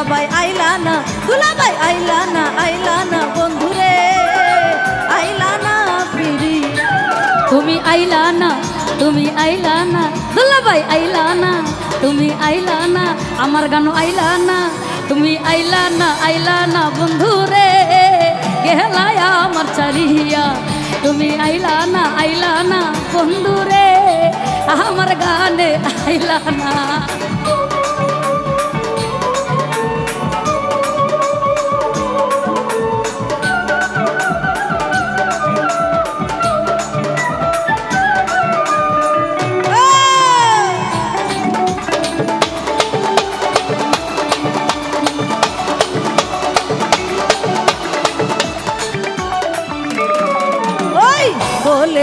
দুলাভাই আইলা না, দুলাভাই আইলা না আইলা না বন্ধুরে, আইলা না ফিরিয়া তুমি আইলা না, তুমি আইলা না, দুলাভাই আইলা না, তুমি আইলা না, আমার গান আইলা না, তুমি আইলা না আইলা না বন্ধু রে গেলায় আমার চারিয়া তুমি আইলা না আইলা না বন্ধু রে আমার গানে আইলা না।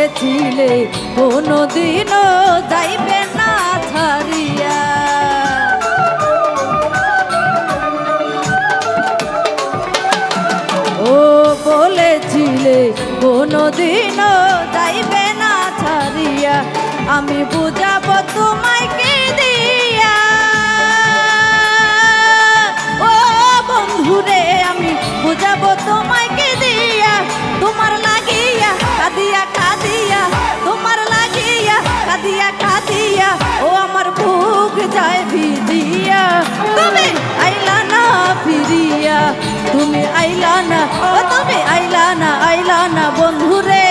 বলেছিলে কোনো দিনও যাইবে না ছাড়িয়া। ও বলেছিলে কোনো দিনও যাইবে না ছাড়িয়া। আমি বুঝাবো তোমায় কি দিয়া। ও বন্ধুরে, আমি বুঝাবো তোমায় তুমি আইলা না ফিরিয়া? তুমি আইলা না, ও তুমি আইলা না আইলা না বন্ধু রে।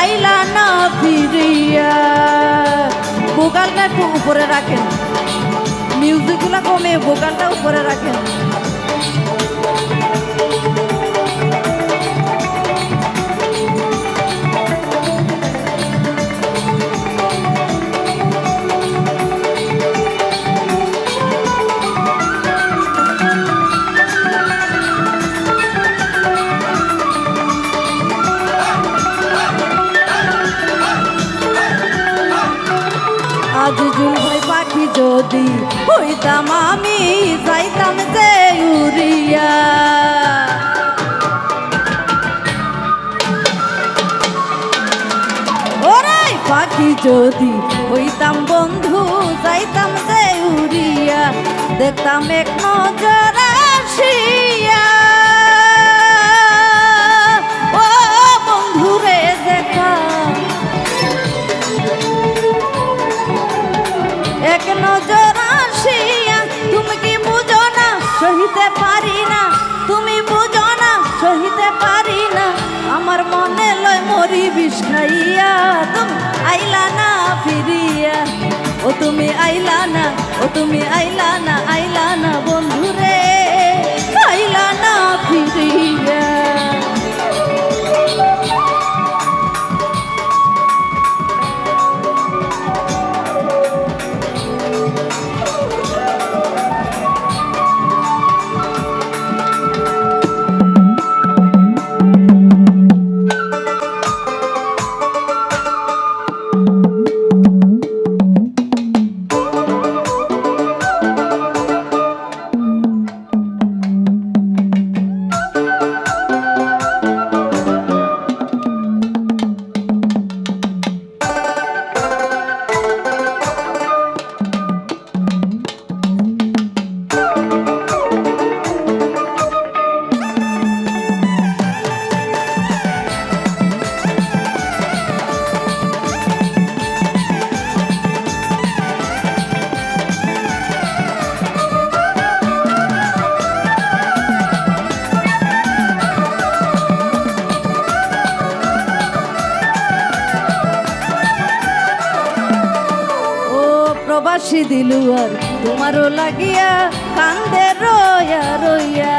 আইলা না ফিরিয়া। বোকালটা একটু উপরে রাখেন। মিউজিকগুলো কমে বোকালটা উপরে রাখেন। আজ জুল ভাই পাখি যদি হইতাম আমি, যাইতাম যে উড়িয়া। পাখি যদি হইতাম বন্ধু, যাইতাম যে উড়িয়া, দেখতাম এক নজর আসিয়া। ও তুমি আইলা না প্রবাসী আর তোমারও লাগিয়া কান্দে রয়া রইয়া।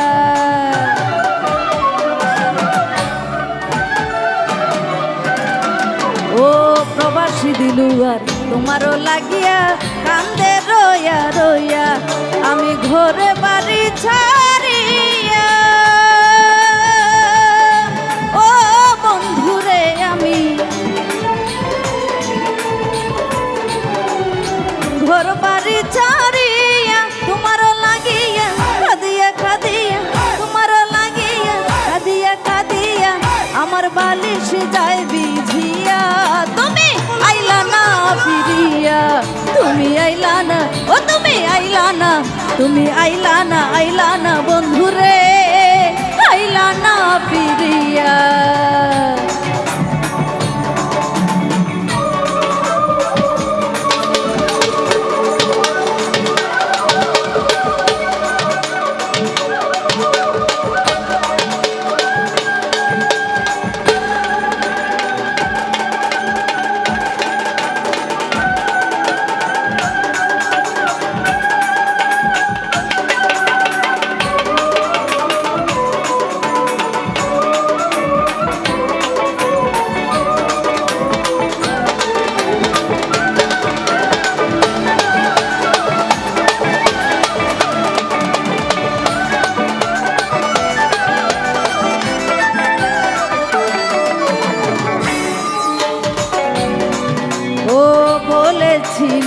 ও প্রবাসী দিলুয়ার, তোমারও লাগিয়া কান্দে রইয়া রইয়া। আমি ঘরে বাড়ি ছাড়িয়া বালিশ যায় বিঝিয়া তুমি আইলা না ফিরিয়া। তুমি আইলা না, ও তুমি আইলা না। তুমি আইলা না আইলা না, বন্ধুরে।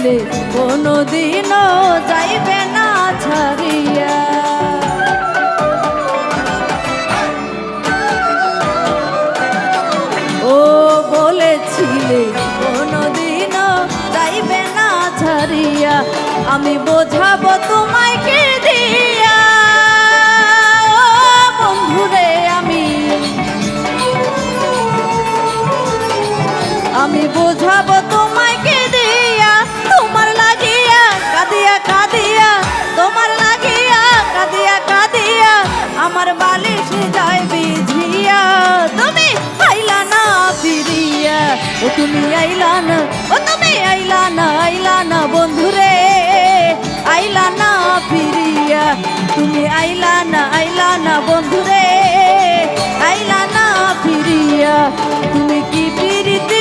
বলেছিলে কোনোদিনও যাইবে না ছাড়িয়া। ও বলেছিলে, কোনোদিনও যাইবে না ছাড়িয়া। আমি বোঝাবো তোমায় কে আমি আমি আইলা না ও তুমি আইলা না আইলা না বন্ধুরে আইলা না ফিরিয়া, তুমি আইলা না আইলা না বন্ধুরে আইলা না ফিরিয়া, তুমি কি ফিরিতে